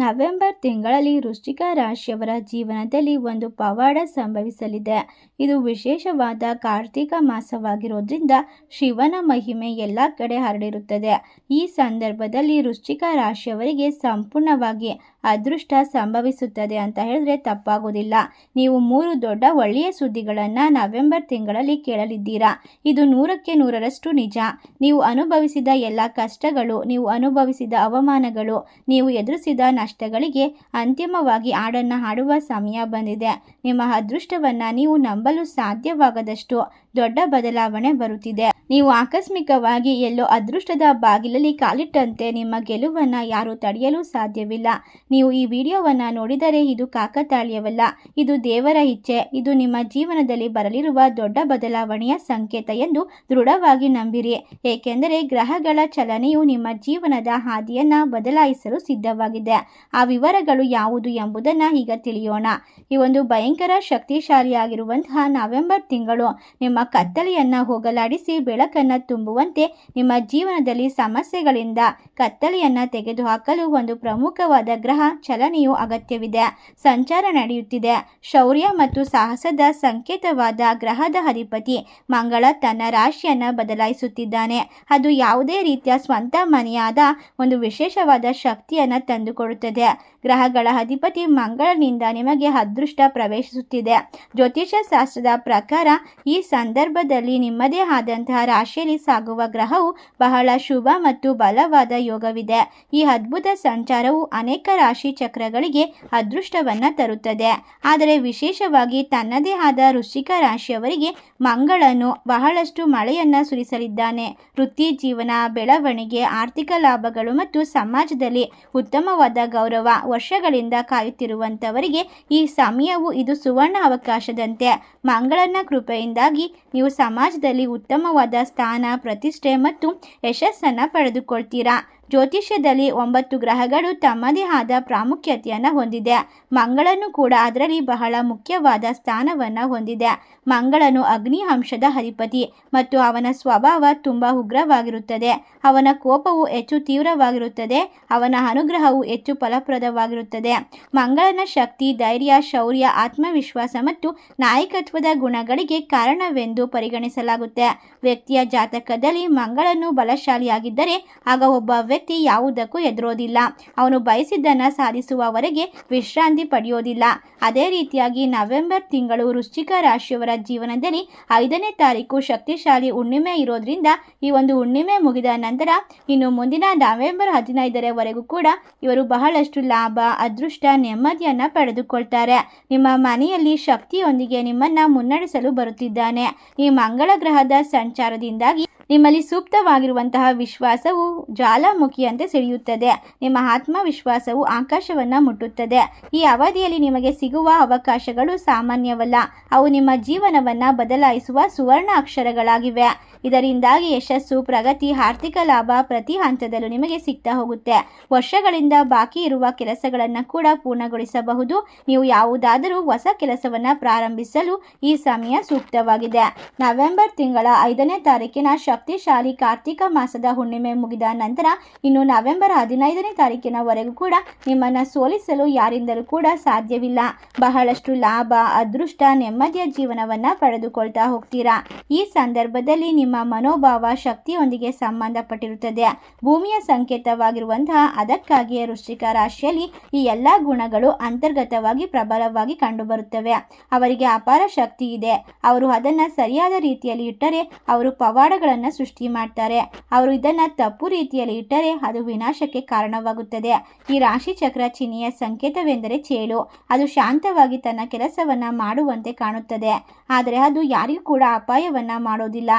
November ತಿಂಗಳಲ್ಲಿ ವೃಶ್ಚಿಕ ರಾಶಿಯವರ ಜೀವನದಲ್ಲಿ ಒಂದು ಪವಾಡ ಸಂಭವಿಸಲಿದೆ. ಇದು ವಿಶೇಷವಾದ ಕಾರ್ತಿಕ ಮಾಸವಾಗಿರೋದ್ರಿಂದ ಶಿವನ ಮಹಿಮೆ ಎಲ್ಲ ಕಡೆ ಹರಡಿರುತ್ತದೆ. ಈ ಸಂದರ್ಭದಲ್ಲಿ ವೃಶ್ಚಿಕ ರಾಶಿಯವರಿಗೆ ಸಂಪೂರ್ಣವಾಗಿ ಅದೃಷ್ಟ ಸಂಭವಿಸುತ್ತದೆ ಅಂತ ಹೇಳಿದ್ರೆ ತಪ್ಪಾಗುವುದಿಲ್ಲ ನೀವು ಮೂರು ದೊಡ್ಡ ಒಳ್ಳೆಯ ಸುದ್ದಿಗಳನ್ನು ನವೆಂಬರ್ ತಿಂಗಳಲ್ಲಿ ಕೇಳಲಿದ್ದೀರಾ? ಇದು ನೂರಕ್ಕೆ ನೂರರಷ್ಟು ನಿಜ. ನೀವು ಅನುಭವಿಸಿದ ಎಲ್ಲ ಕಷ್ಟಗಳು, ನೀವು ಅನುಭವಿಸಿದ ಅವಮಾನಗಳು, ನೀವು ಎದುರಿಸಿದ ನಷ್ಟಗಳಿಗೆ ಅಂತಿಮವಾಗಿ ಹಾಡನ್ನು ಹಾಡುವ ಸಮಯ ಬಂದಿದೆ. ನಿಮ್ಮ ಅದೃಷ್ಟವನ್ನು ನೀವು ನಂಬಲು ಸಾಧ್ಯವಾಗದಷ್ಟು ದೊಡ್ಡ ಬದಲಾವಣೆ ಬರುತ್ತಿದೆ. ನೀವು ಆಕಸ್ಮಿಕವಾಗಿ ಎಲ್ಲೋ ಅದೃಷ್ಟದ ಬಾಗಿಲಲ್ಲಿ ಕಾಲಿಟ್ಟಂತೆ ನಿಮ್ಮ ಗೆಲುವನ್ನು ಯಾರೂ ತಡೆಯಲು ಸಾಧ್ಯವಿಲ್ಲ. ನೀವು ಈ ವಿಡಿಯೋವನ್ನು ನೋಡಿದರೆ ಇದು ಕಾಕತಾಳೀಯವಲ್ಲ. ಇದು ದೇವರ ಇಚ್ಛೆ. ಇದು ನಿಮ್ಮ ಜೀವನದಲ್ಲಿ ಬರಲಿರುವ ದೊಡ್ಡ ಬದಲಾವಣೆಯ ಸಂಕೇತ ಎಂದು ದೃಢವಾಗಿ ನಂಬಿರಿ. ಏಕೆಂದರೆ ಗ್ರಹಗಳ ಚಲನೆಯು ನಿಮ್ಮ ಜೀವನದ ಹಾದಿಯನ್ನು ಬದಲಾಯಿಸಲು ಸಿದ್ಧವಾಗಿದೆ. ಆ ವಿವರಗಳು ಯಾವುದು ಎಂಬುದನ್ನು ಈಗ ತಿಳಿಯೋಣ. ಈ ಒಂದು ಭಯಂಕರ ಶಕ್ತಿಶಾಲಿಯಾಗಿರುವಂತಹ ನವೆಂಬರ್ ತಿಂಗಳು ನಿಮ್ಮ ಕತ್ತಲೆಯನ್ನು ಹೋಗಲಾಡಿಸಿ ಬೆಳಕನ್ನು ತುಂಬುವಂತೆ ನಿಮ್ಮ ಜೀವನದಲ್ಲಿ ಸಮಸ್ಯೆಗಳಿಂದ ಕತ್ತಲೆಯನ್ನು ತೆಗೆದುಹಾಕಲು ಒಂದು ಪ್ರಮುಖವಾದ ಗ್ರಹ ಚಲನೆಯು ಅಗತ್ಯವಿದೆ. ಸಂಚಾರ ನಡೆಯುತ್ತಿದೆ. ಶೌರ್ಯ ಮತ್ತು ಸಾಹಸದ ಸಂಕೇತವಾದ ಗ್ರಹದ ಅಧಿಪತಿ ಮಂಗಳ ತನ್ನ ರಾಶಿಯನ್ನು ಬದಲಾಯಿಸುತ್ತಿದ್ದಾನೆ. ಅದು ಯಾವುದೇ ರೀತಿಯ ಸ್ವಂತ ಮನೆಯಾದ ಒಂದು ವಿಶೇಷವಾದ ಶಕ್ತಿಯನ್ನು ತಂದುಕೊಡುತ್ತದೆ. ಗ್ರಹಗಳ ಅಧಿಪತಿ ಮಂಗಳನಿಂದ ನಿಮಗೆ ಅದೃಷ್ಟ ಪ್ರವೇಶಿಸುತ್ತಿದೆ. ಜ್ಯೋತಿಷ್ಯ ಶಾಸ್ತ್ರದ ಪ್ರಕಾರ ಈ ಸಂದರ್ಭದಲ್ಲಿ ನಿಮ್ಮದೇ ಆದಂತಹ ರಾಶಿಯಲ್ಲಿ ಸಾಗುವ ಗ್ರಹವು ಬಹಳ ಶುಭ ಮತ್ತು ಬಲವಾದ ಯೋಗವಿದೆ. ಈ ಅದ್ಭುತ ಸಂಚಾರವು ಅನೇಕ ರಾಶಿ ಚಕ್ರಗಳಿಗೆ ಅದೃಷ್ಟವನ್ನು ತರುತ್ತದೆ. ಆದರೆ ವಿಶೇಷವಾಗಿ ತನ್ನದೇ ಆದ ವೃಶ್ಚಿಕ ರಾಶಿಯವರಿಗೆ ಮಂಗಳನು ಬಹಳಷ್ಟು ಮಳೆಯನ್ನು ಸುರಿಸಲಿದ್ದಾನೆ. ವೃತ್ತಿ ಜೀವನ, ಬೆಳವಣಿಗೆ, ಆರ್ಥಿಕ ಲಾಭಗಳು ಮತ್ತು ಸಮಾಜದಲ್ಲಿ ಉತ್ತಮವಾದ ಗೌರವ ವರ್ಷಗಳಿಂದ ಕಾಯುತ್ತಿರುವಂಥವರಿಗೆ ಈ ಸಮಯವು ಇದು ಸುವರ್ಣ ಅವಕಾಶದಂತೆ. ಮಂಗಳನ ಕೃಪೆಯಿಂದಾಗಿ ನೀವು ಸಮಾಜದಲ್ಲಿ ಉತ್ತಮವಾದ ಸ್ಥಾನ ಪ್ರತಿಷ್ಠೆ ಮತ್ತು ಯಶಸ್ಸನ್ನು ಪಡೆದುಕೊಳ್ತೀರಾ? ಜ್ಯೋತಿಷ್ಯದಲ್ಲಿ ಒಂಬತ್ತು ಗ್ರಹಗಳು ತಮ್ಮದೇ ಆದ ಪ್ರಾಮುಖ್ಯತೆಯನ್ನು ಹೊಂದಿದೆ. ಮಂಗಳನು ಕೂಡ ಅದರಲ್ಲಿ ಬಹಳ ಮುಖ್ಯವಾದ ಸ್ಥಾನವನ್ನು ಹೊಂದಿದೆ. ಮಂಗಳನು ಅಗ್ನಿ ಅಂಶದ ಅಧಿಪತಿ ಮತ್ತು ಅವನ ಸ್ವಭಾವ ತುಂಬ ಉಗ್ರವಾಗಿರುತ್ತದೆ. ಅವನ ಕೋಪವು ಹೆಚ್ಚು ತೀವ್ರವಾಗಿರುತ್ತದೆ. ಅವನ ಅನುಗ್ರಹವು ಹೆಚ್ಚು ಫಲಪ್ರದವಾಗಿರುತ್ತದೆ. ಮಂಗಳನ ಶಕ್ತಿ, ಧೈರ್ಯ, ಶೌರ್ಯ, ಆತ್ಮವಿಶ್ವಾಸ ಮತ್ತು ನಾಯಕತ್ವದ ಗುಣಗಳಿಗೆ ಕಾರಣವೆಂದು ಪರಿಗಣಿಸಲಾಗುತ್ತೆ. ವ್ಯಕ್ತಿಯ ಜಾತಕದಲ್ಲಿ ಮಂಗಳನು ಬಲಶಾಲಿಯಾಗಿದ್ದರೆ ಆಗ ಒಬ್ಬ ವ್ಯಕ್ತಿ ಯಾವುದಕ್ಕೂ ಎದುರೋದಿಲ್ಲ ಅವನು ಬಯಸಿದ್ದನ್ನು ಸಾಧಿಸುವವರೆಗೆ ವಿಶ್ರಾಂತಿ ಪಡೆಯೋದಿಲ್ಲ. ಅದೇ ರೀತಿಯಾಗಿ ನವೆಂಬರ್ ತಿಂಗಳು ವೃಶ್ಚಿಕ ರಾಶಿಯವರ ಜೀವನದಲ್ಲಿ ಐದನೇ ತಾರೀಕು ಶಕ್ತಿಶಾಲಿ ಹುಣ್ಣಿಮೆ ಇರೋದ್ರಿಂದ ಈ ಒಂದು ಹುಣ್ಣಿಮೆ ಮುಗಿದ ನಂತರ ಇನ್ನು ಮುಂದಿನ ನವೆಂಬರ್ ಹದಿನೈದರವರೆಗೂ ಕೂಡ ಇವರು ಬಹಳಷ್ಟು ಲಾಭ, ಅದೃಷ್ಟ, ನೆಮ್ಮದಿಯನ್ನು ಪಡೆದುಕೊಳ್ತಾರೆ. ನಿಮ್ಮ ಮನೆಯಲ್ಲಿ ಶಕ್ತಿಯೊಂದಿಗೆ ನಿಮ್ಮನ್ನು ಮುನ್ನಡೆಸಲು ಬರುತ್ತಿದ್ದಾನೆ. ಈ ಮಂಗಳ ಗ್ರಹದ ಸಂಚಾರದಿಂದಾಗಿ ನಿಮ್ಮಲ್ಲಿ ಸೂಕ್ತವಾಗಿರುವಂತಹ ವಿಶ್ವಾಸವು ಜ್ವಾಲಾಮುಖಿಯಂತೆ ಸಿಡಿಯುತ್ತದೆ ನಿಮ್ಮ ಆತ್ಮವಿಶ್ವಾಸವು ಆಕಾಶವನ್ನು ಮುಟ್ಟುತ್ತದೆ. ಈ ಅವಧಿಯಲ್ಲಿ ನಿಮಗೆ ಸಿಗುವ ಅವಕಾಶಗಳು ಸಾಮಾನ್ಯವಲ್ಲ. ಅವು ನಿಮ್ಮ ಜೀವನವನ್ನು ಬದಲಾಯಿಸುವ ಸುವರ್ಣ ಅಕ್ಷರಗಳಾಗಿವೆ ಇದರಿಂದಾಗಿ ಯಶಸ್ಸು, ಪ್ರಗತಿ, ಆರ್ಥಿಕ ಲಾಭ ಪ್ರತಿ ಹಂತದಲ್ಲೂ ನಿಮಗೆ ಸಿಗ್ತಾ ಹೋಗುತ್ತೆ. ವರ್ಷಗಳಿಂದ ಬಾಕಿ ಇರುವ ಕೆಲಸಗಳನ್ನು ಕೂಡ ಪೂರ್ಣಗೊಳಿಸಬಹುದು. ನೀವು ಯಾವುದಾದರೂ ಹೊಸ ಕೆಲಸವನ್ನು ಪ್ರಾರಂಭಿಸಲು ಈ ಸಮಯ ಸೂಕ್ತವಾಗಿದೆ. ನವೆಂಬರ್ ತಿಂಗಳ ಐದನೇ ತಾರೀಕಿನ ಶಕ್ತಿಶಾಲಿ ಕಾರ್ತಿಕ ಮಾಸದ ಹುಣ್ಣಿಮೆ ಮುಗಿದ ನಂತರ ಇನ್ನು ನವೆಂಬರ್ ಹದಿನೈದನೇ ತಾರೀಕಿನವರೆಗೂ ಕೂಡ ನಿಮ್ಮನ್ನು ಸೋಲಿಸಲು ಯಾರಿಂದಲೂ ಕೂಡ ಸಾಧ್ಯವಿಲ್ಲ. ಬಹಳಷ್ಟು ಲಾಭ, ಅದೃಷ್ಟ, ನೆಮ್ಮದಿಯ ಜೀವನವನ್ನು ಪಡೆದುಕೊಳ್ತಾ ಹೋಗ್ತೀರಾ. ಈ ಸಂದರ್ಭದಲ್ಲಿ ನಿಮ್ಮ ಮನೋಭಾವ ಶಕ್ತಿಯೊಂದಿಗೆ ಸಂಬಂಧಪಟ್ಟಿರುತ್ತದೆ. ಭೂಮಿಯ ಸಂಕೇತವಾಗಿರುವಂತಹ ಅದಕ್ಕಾಗಿಯೇ ವೃಶ್ಚಿಕ ರಾಶಿಯಲ್ಲಿ ಈ ಎಲ್ಲ ಗುಣಗಳು ಅಂತರ್ಗತವಾಗಿ ಪ್ರಬಲವಾಗಿ ಕಂಡುಬರುತ್ತವೆ. ಅವರಿಗೆ ಅಪಾರ ಶಕ್ತಿ ಇದೆ. ಅವರು ಅದನ್ನು ಸರಿಯಾದ ರೀತಿಯಲ್ಲಿ ಇಟ್ಟರೆ ಅವರು ಪವಾಡಗಳನ್ನು ಸೃಷ್ಟಿ ಮಾಡ್ತಾರೆ. ಅವರು ಇದನ್ನು ತಪ್ಪು ರೀತಿಯಲ್ಲಿ ಇಟ್ಟರೆ ಅದು ವಿನಾಶಕ್ಕೆ ಕಾರಣವಾಗುತ್ತದೆ. ಈ ರಾಶಿ ಚಕ್ರ ಚಿಹ್ನೆಯ ಸಂಕೇತವೆಂದರೆ ಚೇಳು. ಅದು ಶಾಂತವಾಗಿ ತನ್ನ ಕೆಲಸವನ್ನು ಮಾಡುವಂತೆ ಕಾಣುತ್ತದೆ. ಆದರೆ ಅದು ಯಾರಿಗೂ ಕೂಡ ಅಪಾಯವನ್ನು ಮಾಡೋದಿಲ್ಲ.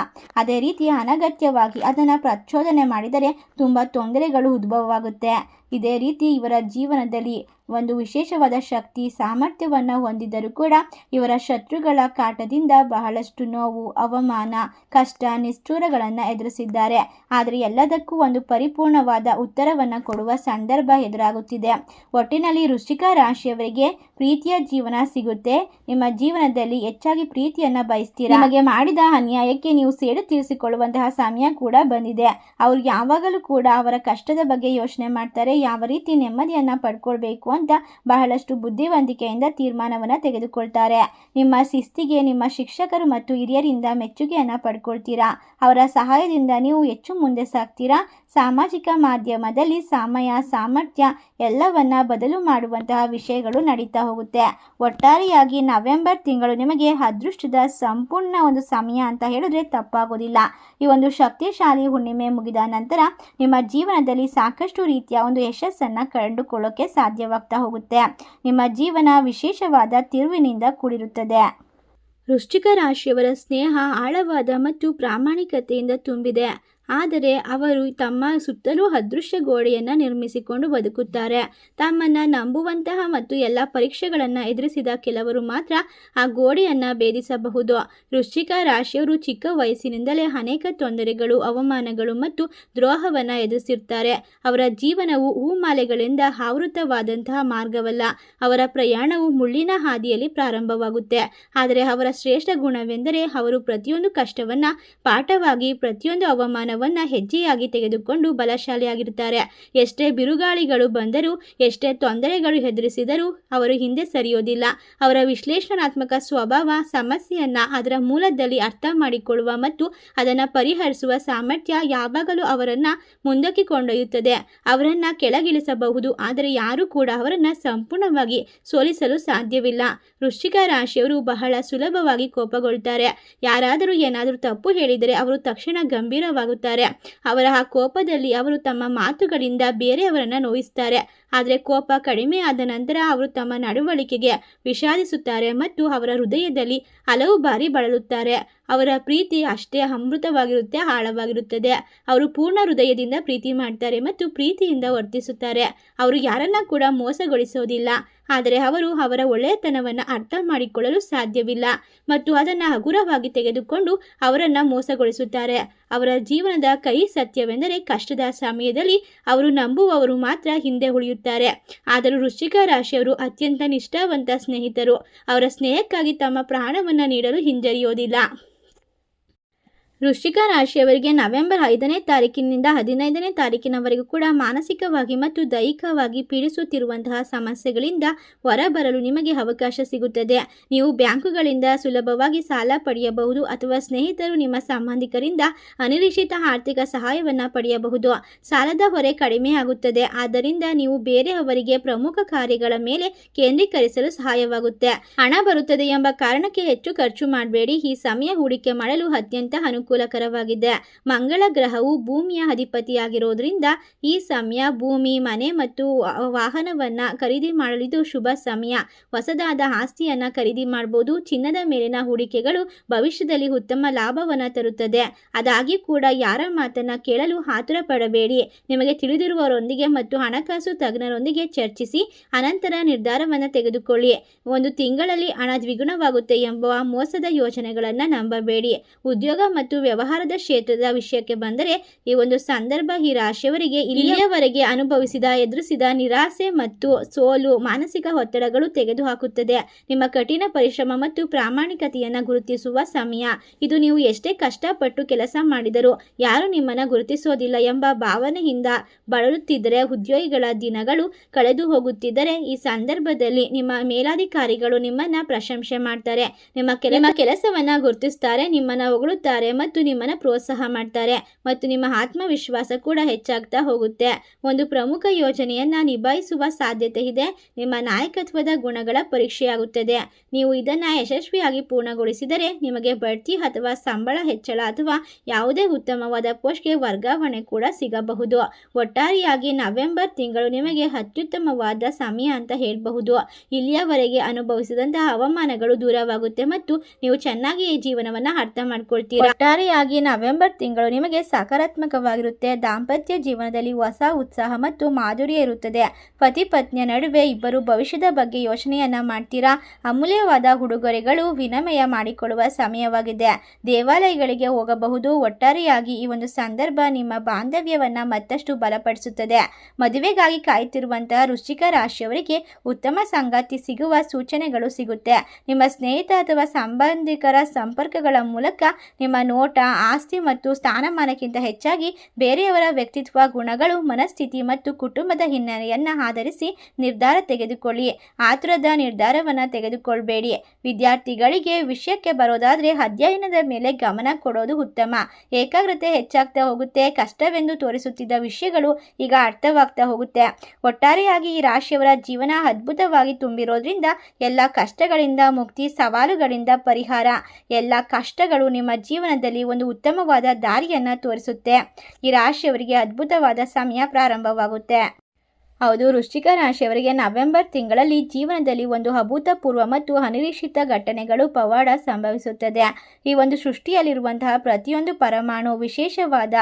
ಅದೇ ರೀತಿ ಅನಗತ್ಯವಾಗಿ ಅದನ್ನು ಪ್ರಚೋದನೆ ಮಾಡಿದರೆ ತುಂಬ ತೊಂದರೆಗಳು ಉದ್ಭವವಾಗುತ್ತೆ. ಇದೇ ರೀತಿ ಇವರ ಜೀವನದಲ್ಲಿ ಒಂದು ವಿಶೇಷವಾದ ಶಕ್ತಿ, ಸಾಮರ್ಥ್ಯವನ್ನು ಹೊಂದಿದ್ದರೂ ಕೂಡ ಇವರ ಶತ್ರುಗಳ ಕಾಟದಿಂದ ಬಹಳಷ್ಟು ನೋವು, ಅವಮಾನ, ಕಷ್ಟ, ನಿಷ್ಠೂರಗಳನ್ನು ಎದುರಿಸಿದ್ದಾರೆ. ಆದರೆ ಎಲ್ಲದಕ್ಕೂ ಒಂದು ಪರಿಪೂರ್ಣವಾದ ಉತ್ತರವನ್ನು ಕೊಡುವ ಸಂದರ್ಭ ಎದುರಾಗುತ್ತಿದೆ. ಒಟ್ಟಿನಲ್ಲಿ ವೃಶ್ಚಿಕ ರಾಶಿಯವರಿಗೆ ಪ್ರೀತಿಯ ಜೀವನ ಸಿಗುತ್ತೆ. ನಿಮ್ಮ ಜೀವನದಲ್ಲಿ ಹೆಚ್ಚಾಗಿ ಪ್ರೀತಿಯನ್ನು ಬಯಸ್ತೀರಾ? ನಿಮಗೆ ಮಾಡಿದ ಅನ್ಯಾಯಕ್ಕೆ ನೀವು ಸೇಡು ತೀರಿಸಿಕೊಳ್ಳುವಂತಹ ಸಮಯ ಕೂಡ ಬಂದಿದೆ. ಅವರು ಯಾವಾಗಲೂ ಕೂಡ ಅವರ ಕಷ್ಟದ ಬಗ್ಗೆ ಯೋಚನೆ ಮಾಡ್ತಾರೆ ಯಾವ ರೀತಿ ನೆಮ್ಮದಿಯನ್ನ ಪಡ್ಕೊಳ್ಬೇಕು ಅಂತ ಬಹಳಷ್ಟು ಬುದ್ಧಿವಂತಿಕೆಯಿಂದ ತೀರ್ಮಾನವನ್ನು ತೆಗೆದುಕೊಳ್ತಾರೆ. ನಿಮ್ಮ ಶಿಸ್ತಿಗೆ, ನಿಮ್ಮ ಶಿಕ್ಷಕರು ಮತ್ತು ಹಿರಿಯರಿಂದ ಮೆಚ್ಚುಗೆಯನ್ನು ಪಡ್ಕೊಳ್ತೀರಾ? ಅವರ ಸಹಾಯದಿಂದ ನೀವು ಹೆಚ್ಚು ಮುಂದೆ ಸಾಗ್ತೀರಾ? ಸಾಮಾಜಿಕ ಮಾಧ್ಯಮದಲ್ಲಿ ಸಮಯ, ಸಾಮರ್ಥ್ಯ ಎಲ್ಲವನ್ನ ಬದಲು ಮಾಡುವಂತಹ ವಿಷಯಗಳು ನಡೀತಾ ಹೋಗುತ್ತೆ. ಒಟ್ಟಾರೆಯಾಗಿ ನವೆಂಬರ್ ತಿಂಗಳು ನಿಮಗೆ ಅದೃಷ್ಟದ ಸಂಪೂರ್ಣ ಒಂದು ಸಮಯ ಅಂತ ಹೇಳಿದ್ರೆ ತಪ್ಪಾಗೋದಿಲ್ಲ. ಈ ಒಂದು ಶಕ್ತಿಶಾಲಿ ಹುಣ್ಣಿಮೆ ಮುಗಿದ ನಂತರ ನಿಮ್ಮ ಜೀವನದಲ್ಲಿ ಸಾಕಷ್ಟು ರೀತಿಯ ಒಂದು ಯಶಸ್ಸನ್ನು ಕಂಡುಕೊಳ್ಳೋಕೆ ಸಾಧ್ಯವಾಗ್ತಾ ಹೋಗುತ್ತೆ. ನಿಮ್ಮ ಜೀವನ ವಿಶೇಷವಾದ ತಿರುವಿನಿಂದ ಕೂಡಿರುತ್ತದೆ. ವೃಶ್ಚಿಕ ರಾಶಿಯವರ ಸ್ನೇಹ ಆಳವಾದ ಮತ್ತು ಪ್ರಾಮಾಣಿಕತೆಯಿಂದ ತುಂಬಿದೆ. ಆದರೆ ಅವರು ತಮ್ಮ ಸುತ್ತಲೂ ಅದೃಶ್ಯ ಗೋಡೆಯನ್ನು ನಿರ್ಮಿಸಿಕೊಂಡು ಬದುಕುತ್ತಾರೆ. ತಮ್ಮನ್ನು ನಂಬುವಂತಹ ಮತ್ತು ಎಲ್ಲ ಪರೀಕ್ಷೆಗಳನ್ನು ಎದುರಿಸಿದ ಕೆಲವರು ಮಾತ್ರ ಆ ಗೋಡೆಯನ್ನು ಭೇದಿಸಬಹುದು. ವೃಶ್ಚಿಕ ರಾಶಿಯವರು ಚಿಕ್ಕ ವಯಸ್ಸಿನಿಂದಲೇ ಅನೇಕ ತೊಂದರೆಗಳು, ಅವಮಾನಗಳು ಮತ್ತು ದ್ರೋಹವನ್ನು ಎದುರಿಸಿರ್ತಾರೆ. ಅವರ ಜೀವನವು ಹೂಮಾಲೆಗಳಿಂದ ಆವೃತವಾದಂತಹ ಮಾರ್ಗವಲ್ಲ. ಅವರ ಪ್ರಯಾಣವು ಮುಳ್ಳಿನ ಹಾದಿಯಲ್ಲಿ ಪ್ರಾರಂಭವಾಗುತ್ತೆ. ಆದರೆ ಅವರ ಶ್ರೇಷ್ಠ ಗುಣವೆಂದರೆ ಅವರು ಪ್ರತಿಯೊಂದು ಕಷ್ಟವನ್ನು ಪಾಠವಾಗಿ, ಪ್ರತಿಯೊಂದು ಅವಮಾನವನ್ನು ಹೆಜ್ಜೆಯಾಗಿ ತೆಗೆದುಕೊಂಡು ಬಲಶಾಲಿಯಾಗಿರುತ್ತಾರೆ. ಎಷ್ಟೇ ಬಿರುಗಾಳಿಗಳು ಬಂದರೂ, ಎಷ್ಟೇ ತೊಂದರೆಗಳು ಎದುರಿಸಿದರೂ ಅವರು ಹಿಂದೆ ಸರಿಯೋದಿಲ್ಲ. ಅವರ ವಿಶ್ಲೇಷಣಾತ್ಮಕ ಸ್ವಭಾವ ಸಮಸ್ಯೆಯನ್ನು ಅದರ ಮೂಲದಲ್ಲಿ ಅರ್ಥ ಮಾಡಿಕೊಳ್ಳುವ ಮತ್ತು ಅದನ್ನು ಪರಿಹರಿಸುವ ಸಾಮರ್ಥ್ಯ ಯಾವಾಗಲೂ ಅವರನ್ನು ಮುಂದಕ್ಕೆ ಕೊಂಡೊಯ್ಯುತ್ತದೆ. ಅವರನ್ನು ಕೆಳಗಿಳಿಸಬಹುದು, ಆದರೆ ಯಾರೂ ಕೂಡ ಅವರನ್ನು ಸಂಪೂರ್ಣವಾಗಿ ಸೋಲಿಸಲು ಸಾಧ್ಯವಿಲ್ಲ. ವೃಶ್ಚಿಕ ರಾಶಿಯವರು ಬಹಳ ಸುಲಭವಾಗಿ ಕೋಪಗೊಳ್ತಾರೆ. ಯಾರಾದರೂ ಏನಾದರೂ ತಪ್ಪು ಹೇಳಿದರೆ ಅವರು ತಕ್ಷಣ ಗಂಭೀರವಾಗುತ್ತಾರೆ. ಅವರ ಆ ಕೋಪದಲ್ಲಿ ಅವರು ತಮ್ಮ ಮಾತುಗಳಿಂದ ಬೇರೆಯವರನ್ನು ನೋಯಿಸ್ತಾರೆ. ಆದರೆ ಕೋಪ ಕಡಿಮೆ ಆದ ನಂತರ ಅವರು ತಮ್ಮ ನಡವಳಿಕೆಗೆ ವಿಷಾದಿಸುತ್ತಾರೆ ಮತ್ತು ಅವರ ಹೃದಯದಲ್ಲಿ ಹಲವು ಬಾರಿ ಬಳಲುತ್ತಾರೆ. ಅವರ ಪ್ರೀತಿ ಅಷ್ಟೇ ಅಮೃತವಾಗಿರುತ್ತೆ, ಆಳವಾಗಿರುತ್ತದೆ. ಅವರು ಪೂರ್ಣ ಹೃದಯದಿಂದ ಪ್ರೀತಿ ಮಾಡ್ತಾರೆ ಮತ್ತು ಪ್ರೀತಿಯಿಂದ ವರ್ತಿಸುತ್ತಾರೆ. ಅವರು ಯಾರನ್ನ ಕೂಡ ಮೋಸಗೊಳಿಸೋದಿಲ್ಲ. ಆದರೆ ಅವರು ಅವರ ಒಳ್ಳೆಯತನವನ್ನು ಅರ್ಥ ಮಾಡಿಕೊಳ್ಳಲು ಸಾಧ್ಯವಿಲ್ಲ ಮತ್ತು ಅದನ್ನು ಹಗುರವಾಗಿ ತೆಗೆದುಕೊಂಡು ಅವರನ್ನು ಮೋಸಗೊಳಿಸುತ್ತಾರೆ. ಅವರ ಜೀವನದ ಕೈ ಸತ್ಯವೆಂದರೆ ಕಷ್ಟದ ಸಮಯದಲ್ಲಿ ಅವರು ನಂಬುವವರು ಮಾತ್ರ ಹಿಂದೆ ಉಳಿಯುತ್ತಾರೆ. ಆದರೂ ವೃಶ್ಚಿಕ ರಾಶಿಯವರು ಅತ್ಯಂತ ನಿಷ್ಠಾವಂತ ಸ್ನೇಹಿತರು. ಅವರ ಸ್ನೇಹಕ್ಕಾಗಿ ತಮ್ಮ ಪ್ರಾಣವನ್ನು ನೀಡಲು ಹಿಂಜರಿಯೋದಿಲ್ಲ. ವೃಶ್ಚಿಕ ರಾಶಿಯವರಿಗೆ ನವೆಂಬರ್ ಐದನೇ ತಾರೀಕಿನಿಂದ ಹದಿನೈದನೇ ತಾರೀಕಿನವರೆಗೂ ಕೂಡ ಮಾನಸಿಕವಾಗಿ ಮತ್ತು ದೈಹಿಕವಾಗಿ ಪೀಡಿಸುತ್ತಿರುವಂತಹ ಸಮಸ್ಯೆಗಳಿಂದ ಹೊರಬರಲು ನಿಮಗೆ ಅವಕಾಶ ಸಿಗುತ್ತದೆ. ನೀವು ಬ್ಯಾಂಕುಗಳಿಂದ ಸುಲಭವಾಗಿ ಸಾಲ ಪಡೆಯಬಹುದು ಅಥವಾ ಸ್ನೇಹಿತರು ನಿಮ್ಮ ಸಂಬಂಧಿಕರಿಂದ ಅನಿರೀಕ್ಷಿತ ಆರ್ಥಿಕ ಸಹಾಯವನ್ನು ಪಡೆಯಬಹುದು. ಸಾಲದ ಹೊರೆ ಕಡಿಮೆಯಾಗುತ್ತದೆ, ಆದ್ದರಿಂದ ನೀವು ಬೇರೆಯವರಿಗೆ ಪ್ರಮುಖ ಕಾರ್ಯಗಳ ಮೇಲೆ ಕೇಂದ್ರೀಕರಿಸಲು ಸಹಾಯವಾಗುತ್ತೆ. ಹಣ ಬರುತ್ತದೆ ಎಂಬ ಕಾರಣಕ್ಕೆ ಹೆಚ್ಚು ಖರ್ಚು ಮಾಡಬೇಡಿ. ಈ ಸಮಯ ಹೂಡಿಕೆ ಮಾಡಲು ಅತ್ಯಂತ ಅನುಕೂಲಕರವಾಗಿದೆ. ಮಂಗಳ ಗ್ರಹವು ಭೂಮಿಯ ಅಧಿಪತಿಯಾಗಿರೋದ್ರಿಂದ ಈ ಸಮಯ ಭೂಮಿ, ಮನೆ ಮತ್ತು ವಾಹನವನ್ನ ಖರೀದಿ ಮಾಡಲಿದ್ದು ಶುಭ ಸಮಯ. ಹೊಸದಾದ ಆಸ್ತಿಯನ್ನ ಖರೀದಿ ಮಾಡಬಹುದು ಚಿನ್ನದ ಮೇಲಿನ ಹೂಡಿಕೆಗಳು ಭವಿಷ್ಯದಲ್ಲಿ ಉತ್ತಮ ಲಾಭವನ್ನು ತರುತ್ತದೆ. ಅದಾಗಿ ಕೂಡ ಯಾರ ಮಾತನ್ನ ಕೇಳಲು ಆತುರ ಪಡಬೇಡಿ ನಿಮಗೆ ತಿಳಿದಿರುವವರೊಂದಿಗೆ ಮತ್ತು ಹಣಕಾಸು ತಜ್ಞರೊಂದಿಗೆ ಚರ್ಚಿಸಿ ಅನಂತರ ನಿರ್ಧಾರವನ್ನು ತೆಗೆದುಕೊಳ್ಳಿ. ಒಂದು ತಿಂಗಳಲ್ಲಿ ಹಣ ದ್ವಿಗುಣವಾಗುತ್ತೆ ಎಂಬ ಮೋಸದ ಯೋಜನೆಗಳನ್ನು ನಂಬಬೇಡಿ. ಉದ್ಯೋಗ ಮತ್ತು ವ್ಯವಹಾರದ ಕ್ಷೇತ್ರದ ವಿಷಯಕ್ಕೆ ಬಂದರೆ ಈ ಒಂದು ಸಂದರ್ಭ ಈ ರಾಶಿಯವರಿಗೆ ಇಲ್ಲಿಯವರೆಗೆ ಅನುಭವಿಸಿದ, ಎದುರಿಸಿದ ನಿರಾಸೆ ಮತ್ತು ಸೋಲು, ಮಾನಸಿಕ ಒತ್ತಡಗಳು ತೆಗೆದುಹಾಕುತ್ತದೆ. ನಿಮ್ಮ ಕಠಿಣ ಪರಿಶ್ರಮ ಮತ್ತು ಪ್ರಾಮಾಣಿಕತೆಯನ್ನು ಗುರುತಿಸುವ ಸಮಯ. ಇದು ನೀವು ಎಷ್ಟೇ ಕಷ್ಟಪಟ್ಟು ಕೆಲಸ ಮಾಡಿದರೂ ಯಾರು ನಿಮ್ಮನ್ನು ಗುರುತಿಸೋದಿಲ್ಲ ಎಂಬ ಭಾವನೆಯಿಂದ ಬಳಲುತ್ತಿದ್ದರೆ, ಉದ್ಯೋಗಿಗಳ ದಿನಗಳು ಕಳೆದು ಹೋಗುತ್ತಿದ್ದರೆ ಈ ಸಂದರ್ಭದಲ್ಲಿ ನಿಮ್ಮ ಮೇಲಾಧಿಕಾರಿಗಳು ನಿಮ್ಮನ್ನ ಪ್ರಶಂಸೆ ಮಾಡ್ತಾರೆ. ನಿಮ್ಮ ಕೆಲ ನಿಮ್ಮ ಕೆಲಸವನ್ನ ಗುರುತಿಸ್ತಾರೆ, ನಿಮ್ಮನ್ನ ಹೊಗಳುತ್ತಾರೆ ನಿಮ್ಮನ್ನ ಪ್ರೋತ್ಸಾಹ ಮಾಡ್ತಾರೆ ಮತ್ತು ನಿಮ್ಮ ಆತ್ಮವಿಶ್ವಾಸ ಕೂಡ ಹೆಚ್ಚಾಗ್ತಾ ಹೋಗುತ್ತೆ. ಒಂದು ಪ್ರಮುಖ ಯೋಜನೆಯನ್ನ ನಿಭಾಯಿಸುವ ಸಾಧ್ಯತೆ ಇದೆ. ನಿಮ್ಮ ನಾಯಕತ್ವದ ಗುಣಗಳ ಪರೀಕ್ಷೆಯಾಗುತ್ತದೆ. ನೀವು ಇದನ್ನು ಯಶಸ್ವಿಯಾಗಿ ಪೂರ್ಣಗೊಳಿಸಿದರೆ ನಿಮಗೆ ಬಡ್ತಿ ಅಥವಾ ಸಂಬಳ ಹೆಚ್ಚಳ ಅಥವಾ ಯಾವುದೇ ಉತ್ತಮವಾದ ಪೋಸ್ಟ್ಗೆ ವರ್ಗಾವಣೆ ಕೂಡ ಸಿಗಬಹುದು. ಒಟ್ಟಾರೆಯಾಗಿ ನವೆಂಬರ್ ತಿಂಗಳು ನಿಮಗೆ ಅತ್ಯುತ್ತಮವಾದ ಸಮಯ ಅಂತ ಹೇಳಬಹುದು. ಇಲ್ಲಿಯವರೆಗೆ ಅನುಭವಿಸಿದಂತಹ ಹವಾಮಾನಗಳು ದೂರವಾಗುತ್ತೆ ಮತ್ತು ನೀವು ಚೆನ್ನಾಗಿ ಈ ಜೀವನವನ್ನ ಅರ್ಥ ಮಾಡ್ಕೊಳ್ತೀರಾ? ಒಟ್ಟಾರೆಯಾಗಿ ನವೆಂಬರ್ ತಿಂಗಳು ನಿಮಗೆ ಸಕಾರಾತ್ಮಕವಾಗಿರುತ್ತೆ. ದಾಂಪತ್ಯ ಜೀವನದಲ್ಲಿ ಹೊಸ ಉತ್ಸಾಹ ಮತ್ತು ಮಾಧುರ್ಯ ಇರುತ್ತದೆ. ಪತಿ ಪತ್ನಿಯ ನಡುವೆ ಇಬ್ಬರು ಭವಿಷ್ಯದ ಬಗ್ಗೆ ಯೋಚನೆಯನ್ನ ಮಾಡ್ತೀರಾ? ಅಮೂಲ್ಯವಾದ ಉಡುಗೊರೆಗಳು ವಿನಿಮಯ ಮಾಡಿಕೊಳ್ಳುವ ಸಮಯವಾಗಿದೆ. ದೇವಾಲಯಗಳಿಗೆ ಹೋಗಬಹುದು. ಒಟ್ಟಾರೆಯಾಗಿ ಈ ಒಂದು ಸಂದರ್ಭ ನಿಮ್ಮ ಬಾಂಧವ್ಯವನ್ನ ಮತ್ತಷ್ಟು ಬಲಪಡಿಸುತ್ತದೆ. ಮದುವೆಗಾಗಿ ಕಾಯುತ್ತಿರುವಂತಹ ವೃಶ್ಚಿಕ ರಾಶಿಯವರಿಗೆ ಉತ್ತಮ ಸಂಗಾತಿ ಸಿಗುವ ಸೂಚನೆಗಳು ಸಿಗುತ್ತೆ. ನಿಮ್ಮ ಸ್ನೇಹಿತ ಅಥವಾ ಸಂಬಂಧಿಕರ ಸಂಪರ್ಕಗಳ ಮೂಲಕ ನಿಮ್ಮ ನೋಟ ಆಸ್ತಿ ಮತ್ತು ಸ್ಥಾನಮಾನಕ್ಕಿಂತ ಹೆಚ್ಚಾಗಿ ಬೇರೆಯವರ ವ್ಯಕ್ತಿತ್ವ, ಗುಣಗಳು, ಮನಸ್ಥಿತಿ ಮತ್ತು ಕುಟುಂಬದ ಹಿನ್ನೆಲೆಯನ್ನು ಆಧರಿಸಿ ನಿರ್ಧಾರ ತೆಗೆದುಕೊಳ್ಳಿ. ಆತುರದ ನಿರ್ಧಾರವನ್ನು ತೆಗೆದುಕೊಳ್ಬೇಡಿ. ವಿದ್ಯಾರ್ಥಿಗಳಿಗೆ ವಿಷಯಕ್ಕೆ ಬರೋದಾದರೆ ಅಧ್ಯಯನದ ಮೇಲೆ ಗಮನ ಕೊಡೋದು ಉತ್ತಮ. ಏಕಾಗ್ರತೆ ಹೆಚ್ಚಾಗ್ತಾ ಹೋಗುತ್ತೆ. ಕಷ್ಟವೆಂದು ತೋರಿಸುತ್ತಿದ್ದ ವಿಷಯಗಳು ಈಗ ಅರ್ಥವಾಗ್ತಾ ಹೋಗುತ್ತೆ. ಒಟ್ಟಾರೆಯಾಗಿ ಈ ರಾಶಿಯವರ ಜೀವನ ಅದ್ಭುತವಾಗಿ ತುಂಬಿರೋದ್ರಿಂದ ಎಲ್ಲ ಕಷ್ಟಗಳಿಂದ ಮುಕ್ತಿ, ಸವಾಲುಗಳಿಂದ ಪರಿಹಾರ. ಎಲ್ಲ ಕಷ್ಟಗಳು ನಿಮ್ಮ ಜೀವನದಲ್ಲಿ ಒಂದು ಉತ್ತಮವಾದ ದಾರಿಯನ್ನು ತೋರಿಸುತ್ತೆ. ಈ ರಾಶಿಯವರಿಗೆ ಅದ್ಭುತವಾದ ಸಮಯ ಪ್ರಾರಂಭವಾಗುತ್ತೆ. ಹೌದು, ವೃಶ್ಚಿಕ ರಾಶಿಯವರಿಗೆ ನವೆಂಬರ್ ತಿಂಗಳಲ್ಲಿ ಜೀವನದಲ್ಲಿ ಒಂದು ಅಭೂತಪೂರ್ವ ಮತ್ತು ಅನಿರೀಕ್ಷಿತ ಘಟನೆಗಳು ಪವಾಡ ಸಂಭವಿಸುತ್ತದೆ. ಈ ಒಂದು ಸೃಷ್ಟಿಯಲ್ಲಿರುವಂತಹ ಪ್ರತಿಯೊಂದು ಪರಮಾಣು ವಿಶೇಷವಾದ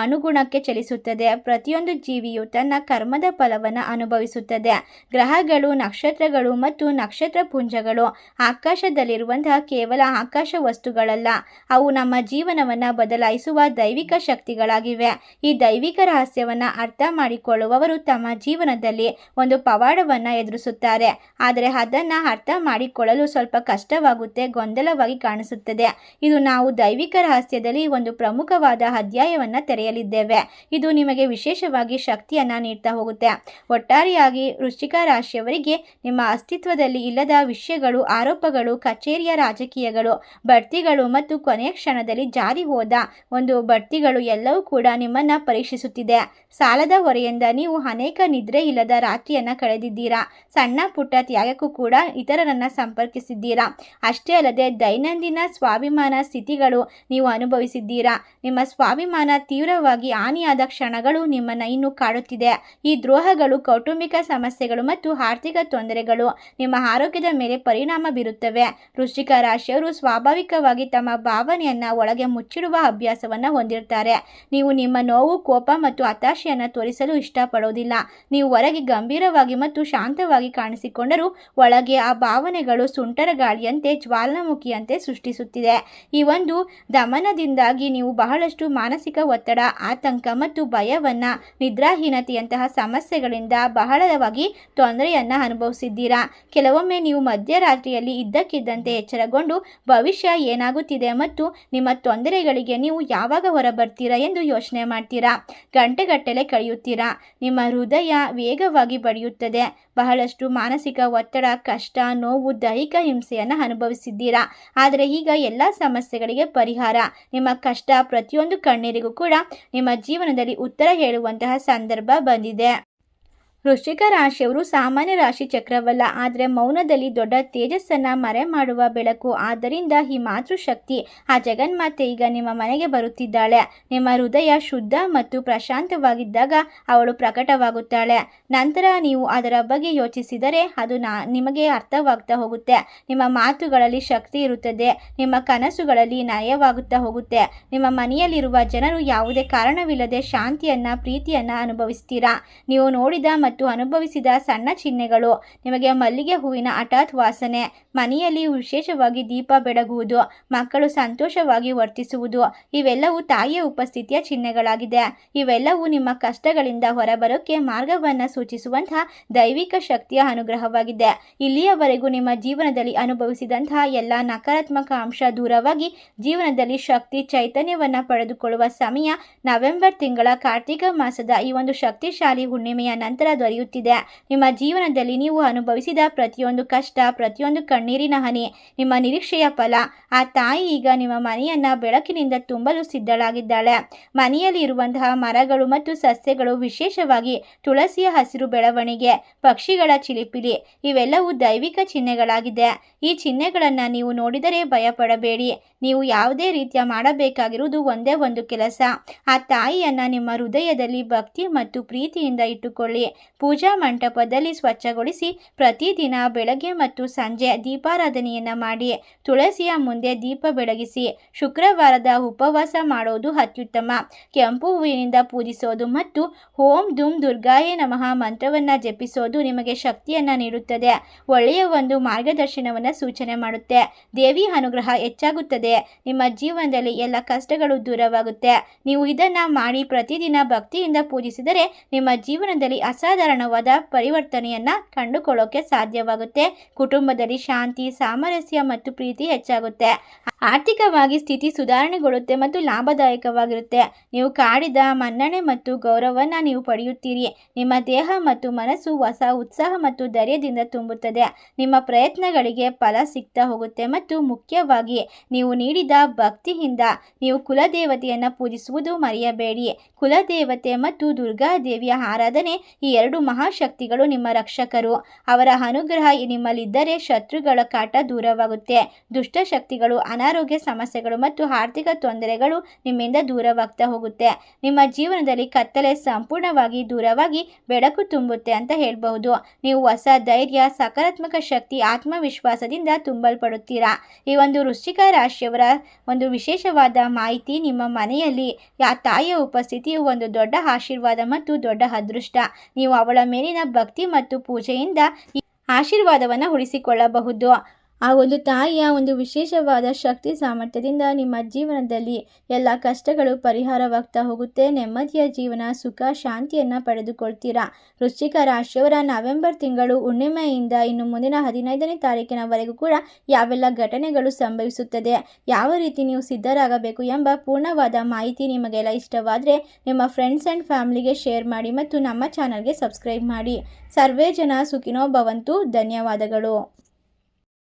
ಅನುಗುಣಕ್ಕೆ ಚಲಿಸುತ್ತದೆ. ಪ್ರತಿಯೊಂದು ಜೀವಿಯು ತನ್ನ ಕರ್ಮದ ಫಲವನ್ನು ಅನುಭವಿಸುತ್ತದೆ. ಗ್ರಹಗಳು, ನಕ್ಷತ್ರಗಳು ಮತ್ತು ನಕ್ಷತ್ರ ಪುಂಜಗಳು ಆಕಾಶದಲ್ಲಿರುವಂತಹ ಕೇವಲ ಆಕಾಶ ವಸ್ತುಗಳಲ್ಲ. ಅವು ನಮ್ಮ ಜೀವನವನ್ನು ಬದಲಾಯಿಸುವ ದೈವಿಕ ಶಕ್ತಿಗಳಾಗಿವೆ. ಈ ದೈವಿಕ ರಹಸ್ಯವನ್ನು ಅರ್ಥ ಮಾಡಿಕೊಳ್ಳುವವರು ತಮ್ಮ ಜೀವನದಲ್ಲಿ ಒಂದು ಪವಾಡವನ್ನು ಎದುರಿಸುತ್ತಾರೆ. ಆದರೆ ಅದನ್ನು ಅರ್ಥ ಮಾಡಿಕೊಳ್ಳಲು ಸ್ವಲ್ಪ ಕಷ್ಟವಾಗುತ್ತೆ, ಗೊಂದಲವಾಗಿ ಕಾಣಿಸುತ್ತದೆ. ಇದು ನಾವು ದೈವಿಕ ರಹಸ್ಯದಲ್ಲಿ ಒಂದು ಪ್ರಮುಖವಾದ ಅಧ್ಯಾಯವನ್ನು ತೆರೆಯಲಿದ್ದೇವೆ. ಇದು ನಿಮಗೆ ವಿಶೇಷವಾಗಿ ಶಕ್ತಿಯನ್ನು ನೀಡ್ತಾ ಹೋಗುತ್ತೆ. ಒಟ್ಟಾರೆಯಾಗಿ ವೃಶ್ಚಿಕ ರಾಶಿಯವರಿಗೆ ನಿಮ್ಮ ಅಸ್ತಿತ್ವದಲ್ಲಿ ಇಲ್ಲದ ವಿಷಯಗಳು, ಆರೋಪಗಳು, ಕಚೇರಿಯ ರಾಜಕೀಯಗಳು, ಬಡ್ತಿಗಳು ಮತ್ತು ಕೊನೆಯ ಕ್ಷಣದಲ್ಲಿ ಜಾರಿ ಹೋದ ಒಂದು ಬಡ್ತಿಗಳು ಎಲ್ಲವೂ ಕೂಡ ನಿಮ್ಮನ್ನು ಪರೀಕ್ಷಿಸುತ್ತಿದೆ. ಸಾಲದ ಹೊರೆಯಿಂದ ನೀವು ಅನೇಕ ನಿದ್ರೆ ಇಲ್ಲದ ರಾತ್ರಿಯನ್ನು ಕಳೆದಿದ್ದೀರಾ? ಸಣ್ಣ ಪುಟ್ಟ ತ್ಯಾಗಕ್ಕೂ ಕೂಡ ಇತರರನ್ನು ಸಂಪರ್ಕಿಸಿದ್ದೀರಾ? ಅಷ್ಟೇ ಅಲ್ಲದೆ ದೈನಂದಿನ ಸ್ವಾಭಿಮಾನ ಸ್ಥಿತಿಗಳು ನೀವು ಅನುಭವಿಸಿದ್ದೀರಾ? ನಿಮ್ಮ ಸ್ವಾಭಿಮಾನ ತೀವ್ರವಾಗಿ ಹಾನಿಯಾದ ಕ್ಷಣಗಳು ನಿಮ್ಮನ್ನು ಇನ್ನು ಕಾಡುತ್ತಿದೆ. ಈ ದ್ರೋಹಗಳು, ಕೌಟುಂಬಿಕ ಸಮಸ್ಯೆಗಳು ಮತ್ತು ಆರ್ಥಿಕ ತೊಂದರೆಗಳು ನಿಮ್ಮ ಆರೋಗ್ಯದ ಮೇಲೆ ಪರಿಣಾಮ ಬೀರುತ್ತವೆ. ವೃಶ್ಚಿಕ ರಾಶಿಯವರು ಸ್ವಾಭಾವಿಕವಾಗಿ ತಮ್ಮ ಭಾವನೆಯನ್ನು ಒಳಗೆ ಮುಚ್ಚಿಡುವ ಅಭ್ಯಾಸವನ್ನು ಹೊಂದಿರ್ತಾರೆ. ನೀವು ನಿಮ್ಮ ನೋವು, ಕೋಪ ಮತ್ತು ಹತಾಶೆಯನ್ನು ತೋರಿಸಲು ಇಷ್ಟಪಡೋದಿಲ್ಲ. ನೀವು ಹೊರಗೆ ಗಂಭೀರವಾಗಿ ಮತ್ತು ಶಾಂತವಾಗಿ ಕಾಣಿಸಿಕೊಂಡರೂ ಒಳಗೆ ಆ ಭಾವನೆಗಳು ಸುಂಟರ ಗಾಳಿಯಂತೆ ಜ್ವಾಲಾಮುಖಿಯಂತೆ ಸೃಷ್ಟಿಸುತ್ತಿದೆ. ಈ ಒಂದು ದಮನದಿಂದಾಗಿ ನೀವು ಬಹಳಷ್ಟು ಮಾನಸಿಕ ಒತ್ತಡ, ಆತಂಕ ಮತ್ತು ಭಯವನ್ನು, ನಿದ್ರಾಹೀನತೆಯಂತಹ ಸಮಸ್ಯೆಗಳಿಂದ ಬಹಳವಾಗಿ ತೊಂದರೆಯನ್ನು ಅನುಭವಿಸಿದ್ದೀರಾ? ಕೆಲವೊಮ್ಮೆ ನೀವು ಮಧ್ಯರಾತ್ರಿಯಲ್ಲಿ ಇದ್ದಕ್ಕಿದ್ದಂತೆ ಎಚ್ಚರಗೊಂಡು ಭವಿಷ್ಯ ಏನಾಗುತ್ತಿದೆ ಮತ್ತು ನಿಮ್ಮ ತೊಂದರೆಗಳಿಗೆ ನೀವು ಯಾವಾಗ ಹೊರಬರ್ತೀರಾ ಎಂದು ಯೋಚನೆ ಮಾಡ್ತೀರಾ? ಗಂಟೆಗಟ್ಟಲೆ ಕಳೆಯುತ್ತೀರಾ? ನಿಮ್ಮ ಹೃದಯ ವೇಗವಾಗಿ ಬಡಿಯುತ್ತದೆ ಬಹಳಷ್ಟು ಮಾನಸಿಕ ಒತ್ತಡ, ಕಷ್ಟ, ನೋವು, ದೈಹಿಕ ಹಿಂಸೆಯನ್ನು ಅನುಭವಿಸಿದ್ದೀರಾ? ಆದರೆ ಈಗ ಎಲ್ಲ ಸಮಸ್ಯೆಗಳಿಗೆ ಪರಿಹಾರ. ನಿಮ್ಮ ಕಷ್ಟ ಪ್ರತಿಯೊಂದು ಕಣ್ಣೀರಿಗೂ ಕೂಡ ನಿಮ್ಮ ಜೀವನದಲ್ಲಿ ಉತ್ತರ ಹೇಳುವಂತಹ ಸಂದರ್ಭ ಬಂದಿದೆ. ವೃಶ್ಚಿಕ ರಾಶಿಯವರು ಸಾಮಾನ್ಯ ರಾಶಿ ಚಕ್ರವಲ್ಲ, ಆದರೆ ಮೌನದಲ್ಲಿ ದೊಡ್ಡ ತೇಜಸ್ಸನ್ನು ಮರೆ ಮಾಡುವ ಬೆಳಕು. ಆದ್ದರಿಂದ ಈ ಮಾತೃಶಕ್ತಿ, ಆ ಜಗನ್ಮಾತೆ ಈಗ ನಿಮ್ಮ ಮನೆಗೆ ಬರುತ್ತಿದ್ದಾಳೆ. ನಿಮ್ಮ ಹೃದಯ ಶುದ್ಧ ಮತ್ತು ಪ್ರಶಾಂತವಾಗಿದ್ದಾಗ ಅವಳು ಪ್ರಕಟವಾಗುತ್ತಾಳೆ. ನಂತರ ನೀವು ಅದರ ಬಗ್ಗೆ ಯೋಚಿಸಿದರೆ ಅದು ನಾ, ನಿಮಗೆ ಅರ್ಥವಾಗ್ತಾ ಹೋಗುತ್ತೆ. ನಿಮ್ಮ ಮಾತುಗಳಲ್ಲಿ ಶಕ್ತಿ ಇರುತ್ತದೆ. ನಿಮ್ಮ ಕನಸುಗಳಲ್ಲಿ ನಯವಾಗುತ್ತಾ ಹೋಗುತ್ತೆ. ನಿಮ್ಮ ಮನೆಯಲ್ಲಿರುವ ಜನರು ಯಾವುದೇ ಕಾರಣವಿಲ್ಲದೆ ಶಾಂತಿಯನ್ನು, ಪ್ರೀತಿಯನ್ನು ಅನುಭವಿಸ್ತೀರಾ? ನೀವು ನೋಡಿದ ಅನುಭವಿಸಿದ ಸಣ್ಣ ಚಿಹ್ನೆಗಳು. ನಿಮಗೆ ಮಲ್ಲಿಗೆ ಹೂವಿನ ಹಠಾತ್ ವಾಸನೆ. ಮನೆಯಲ್ಲಿ ವಿಶೇಷವಾಗಿ ದೀಪ ಬೆಳಗುವುದು, ಮಕ್ಕಳು ಸಂತೋಷವಾಗಿ ವರ್ತಿಸುವುದು, ಇವೆಲ್ಲವೂ ತಾಯಿಯ ಉಪಸ್ಥಿತಿಯ ಚಿಹ್ನೆಗಳಾಗಿದೆ. ಇವೆಲ್ಲವೂ ನಿಮ್ಮ ಕಷ್ಟಗಳಿಂದ ಹೊರಬರೋಕ್ಕೆ ಮಾರ್ಗವನ್ನು ಸೂಚಿಸುವಂತಹ ದೈವಿಕ ಶಕ್ತಿಯ ಅನುಗ್ರಹವಾಗಿದೆ. ಇಲ್ಲಿಯವರೆಗೂ ನಿಮ್ಮ ಜೀವನದಲ್ಲಿ ಅನುಭವಿಸಿದಂತಹ ಎಲ್ಲ ನಕಾರಾತ್ಮಕ ಅಂಶ ದೂರವಾಗಿ ಜೀವನದಲ್ಲಿ ಶಕ್ತಿ ಚೈತನ್ಯವನ್ನು ಪಡೆದುಕೊಳ್ಳುವ ಸಮಯ ನವೆಂಬರ್ ತಿಂಗಳ ಕಾರ್ತಿಕ ಮಾಸದ ಈ ಒಂದು ಶಕ್ತಿಶಾಲಿ ಹುಣ್ಣಿಮೆಯ ನಂತರ ದೊರೆಯುತ್ತಿದೆ. ನಿಮ್ಮ ಜೀವನದಲ್ಲಿ ನೀವು ಅನುಭವಿಸಿದ ಪ್ರತಿಯೊಂದು ಕಷ್ಟ, ಪ್ರತಿಯೊಂದು ಕಣ್ಣೀರಿನ ಹನಿ, ನಿಮ್ಮ ನಿರೀಕ್ಷೆಯ ಫಲ. ಆ ತಾಯಿ ಈಗ ನಿಮ್ಮ ಮನೆಯನ್ನ ಬೆಳಕಿನಿಂದ ತುಂಬಲು ಸಿದ್ಧಳಾಗಿದ್ದಾಳೆ. ಮನೆಯಲ್ಲಿ ಇರುವಂತಹ ಮರಗಳು ಮತ್ತು ಸಸ್ಯಗಳು ವಿಶೇಷವಾಗಿ ತುಳಸಿಯ ಹಸಿರು ಬೆಳವಣಿಗೆ, ಪಕ್ಷಿಗಳ ಚಿಲಿಪಿಲಿ, ಇವೆಲ್ಲವೂ ದೈವಿಕ ಚಿಹ್ನೆಗಳಾಗಿದೆ. ಈ ಚಿಹ್ನೆಗಳನ್ನ ನೀವು ನೋಡಿದರೆ ಭಯಪಡಬೇಡಿ. ನೀವು ಯಾವುದೇ ರೀತಿಯ ಮಾಡಬೇಕಾಗಿರುವುದು ಒಂದೇ ಒಂದು ಕೆಲಸ. ಆ ತಾಯಿಯನ್ನ ನಿಮ್ಮ ಹೃದಯದಲ್ಲಿ ಭಕ್ತಿ ಮತ್ತು ಪ್ರೀತಿಯಿಂದ ಇಟ್ಟುಕೊಳ್ಳಿ. ಪೂಜಾ ಮಂಟಪದಲ್ಲಿ ಸ್ವಚ್ಛಗೊಳಿಸಿ ಪ್ರತಿದಿನ ಬೆಳಗ್ಗೆ ಮತ್ತು ಸಂಜೆ ದೀಪಾರಾಧನೆಯನ್ನು ಮಾಡಿ ತುಳಸಿಯ ಮುಂದೆ ದೀಪ ಬೆಳಗಿಸಿ ಶುಕ್ರವಾರದ ಉಪವಾಸ ಮಾಡೋದು ಅತ್ಯುತ್ತಮ. ಕೆಂಪು ಹೂವಿನಿಂದ ಪೂಜಿಸೋದು ಮತ್ತು ಓಂ ಧೂಮ್ ದುರ್ಗಾಯೇ ನಮಃ ಮಂತ್ರವನ್ನು ಜಪಿಸೋದು ನಿಮಗೆ ಶಕ್ತಿಯನ್ನು ನೀಡುತ್ತದೆ. ಒಳ್ಳೆಯ ಒಂದು ಮಾರ್ಗದರ್ಶನವನ್ನು ಸೂಚನೆ ಮಾಡುತ್ತೆ. ದೇವಿ ಅನುಗ್ರಹ ಹೆಚ್ಚಾಗುತ್ತದೆ. ನಿಮ್ಮ ಜೀವನದಲ್ಲಿ ಎಲ್ಲ ಕಷ್ಟಗಳು ದೂರವಾಗುತ್ತೆ. ನೀವು ಇದನ್ನು ಮಾಡಿ ಪ್ರತಿದಿನ ಭಕ್ತಿಯಿಂದ ಪೂಜಿಸಿದರೆ ನಿಮ್ಮ ಜೀವನದಲ್ಲಿ ಅಸಾಧಾರಣವಾದ ಪರಿವರ್ತನೆಯನ್ನು ಕಂಡುಕೊಳ್ಳೋಕೆ ಸಾಧ್ಯವಾಗುತ್ತೆ. ಕುಟುಂಬದಲ್ಲಿ ಶಾಂತಿ ಸಾಮರಸ್ಯ ಮತ್ತು ಪ್ರೀತಿ ಹೆಚ್ಚಾಗುತ್ತೆ. ಆರ್ಥಿಕವಾಗಿ ಸ್ಥಿತಿ ಸುಧಾರಣೆಗೊಳ್ಳುತ್ತೆ ಮತ್ತು ಲಾಭದಾಯಕವಾಗಿರುತ್ತೆ. ನೀವು ಕಾಡಿದ ಮನ್ನಣೆ ಮತ್ತು ಗೌರವವನ್ನು ನೀವು ಪಡೆಯುತ್ತೀರಿ. ನಿಮ್ಮ ದೇಹ ಮತ್ತು ಮನಸ್ಸು ಹೊಸ ಉತ್ಸಾಹ ಮತ್ತು ಧೈರ್ಯದಿಂದ ತುಂಬುತ್ತದೆ. ನಿಮ್ಮ ಪ್ರಯತ್ನಗಳಿಗೆ ಫಲ ಸಿಗ್ತಾ ಹೋಗುತ್ತೆ ಮತ್ತು ಮುಖ್ಯವಾಗಿ ನೀವು ನೀಡಿದ ಭಕ್ತಿಯಿಂದ ನೀವು ಕುಲದೇವತೆಯನ್ನು ಪೂಜಿಸುವುದು ಮರೆಯಬೇಡಿ. ಕುಲದೇವತೆ ಮತ್ತು ದುರ್ಗಾದೇವಿಯ ಆರಾಧನೆ ಈ ಎರಡು ಮಹಾಶಕ್ತಿಗಳು ನಿಮ್ಮ ರಕ್ಷಕರು. ಅವರ ಅನುಗ್ರಹ ನಿಮ್ಮಲ್ಲಿದ್ದರೆ ಶತ್ರುಗಳ ಕಾಟ ದೂರವಾಗುತ್ತೆ. ದುಷ್ಟಶಕ್ತಿಗಳು ಅನಾರೋಗ್ಯ ಸಮಸ್ಯೆಗಳು ಮತ್ತು ಆರ್ಥಿಕ ತೊಂದರೆಗಳು ನಿಮ್ಮಿಂದ ದೂರವಾಗ್ತಾ ಹೋಗುತ್ತೆ. ನಿಮ್ಮ ಜೀವನದಲ್ಲಿ ಕತ್ತಲೆ ಸಂಪೂರ್ಣವಾಗಿ ದೂರವಾಗಿ ಬೆಳಕು ತುಂಬುತ್ತೆ ಅಂತ ಹೇಳಬಹುದು. ನೀವು ಹೊಸ ಧೈರ್ಯ, ಸಕಾರಾತ್ಮಕ ಶಕ್ತಿ, ಆತ್ಮವಿಶ್ವಾಸದಿಂದ ತುಂಬಲ್ಪಡುತ್ತೀರಾ? ಈ ಒಂದು ವೃಶ್ಚಿಕ ರಾಶಿಯವರ ಒಂದು ವಿಶೇಷವಾದ ಮಾಹಿತಿ ನಿಮ್ಮ ಮನೆಯಲ್ಲಿ ಆ ತಾಯಿಯ ಉಪಸ್ಥಿತಿಯು ಒಂದು ದೊಡ್ಡ ಆಶೀರ್ವಾದ ಮತ್ತು ದೊಡ್ಡ ಅದೃಷ್ಟ. ನೀವು ಅವಳ ಮೇಲಿನ ಭಕ್ತಿ ಮತ್ತು ಪೂಜೆಯಿಂದ ಆಶೀರ್ವಾದವನ್ನು ಉಳಿಸಿಕೊಳ್ಳಬಹುದು. ಆ ಒಂದು ತಾಯಿಯ ಒಂದು ವಿಶೇಷವಾದ ಶಕ್ತಿ ಸಾಮರ್ಥ್ಯದಿಂದ ನಿಮ್ಮ ಜೀವನದಲ್ಲಿ ಎಲ್ಲ ಕಷ್ಟಗಳು ಪರಿಹಾರವಾಗ್ತಾ ಹೋಗುತ್ತೆ. ನೆಮ್ಮದಿಯ ಜೀವನ, ಸುಖ, ಶಾಂತಿಯನ್ನು ಪಡೆದುಕೊಳ್ತೀರಾ? ವೃಶ್ಚಿಕ ರಾಶಿಯವರ ನವೆಂಬರ್ ತಿಂಗಳು ಹುಣ್ಣಿಮೆಯಿಂದ ಇನ್ನು ಮುಂದಿನ ಹದಿನೈದನೇ ತಾರೀಕಿನವರೆಗೂ ಕೂಡ ಯಾವೆಲ್ಲ ಘಟನೆಗಳು ಸಂಭವಿಸುತ್ತದೆ, ಯಾವ ರೀತಿ ನೀವು ಸಿದ್ಧರಾಗಬೇಕು ಎಂಬ ಪೂರ್ಣವಾದ ಮಾಹಿತಿ ನಿಮಗೆಲ್ಲ ಇಷ್ಟವಾದರೆ ನಿಮ್ಮ ಫ್ರೆಂಡ್ಸ್ ಆ್ಯಂಡ್ ಫ್ಯಾಮಿಲಿಗೆ ಶೇರ್ ಮಾಡಿ ಮತ್ತು ನಮ್ಮ ಚಾನಲ್ಗೆ ಸಬ್ಸ್ಕ್ರೈಬ್ ಮಾಡಿ. ಸರ್ವೇ ಜನ ಸುಖಿನೋ ಭವಂತು. ಧನ್ಯವಾದಗಳು.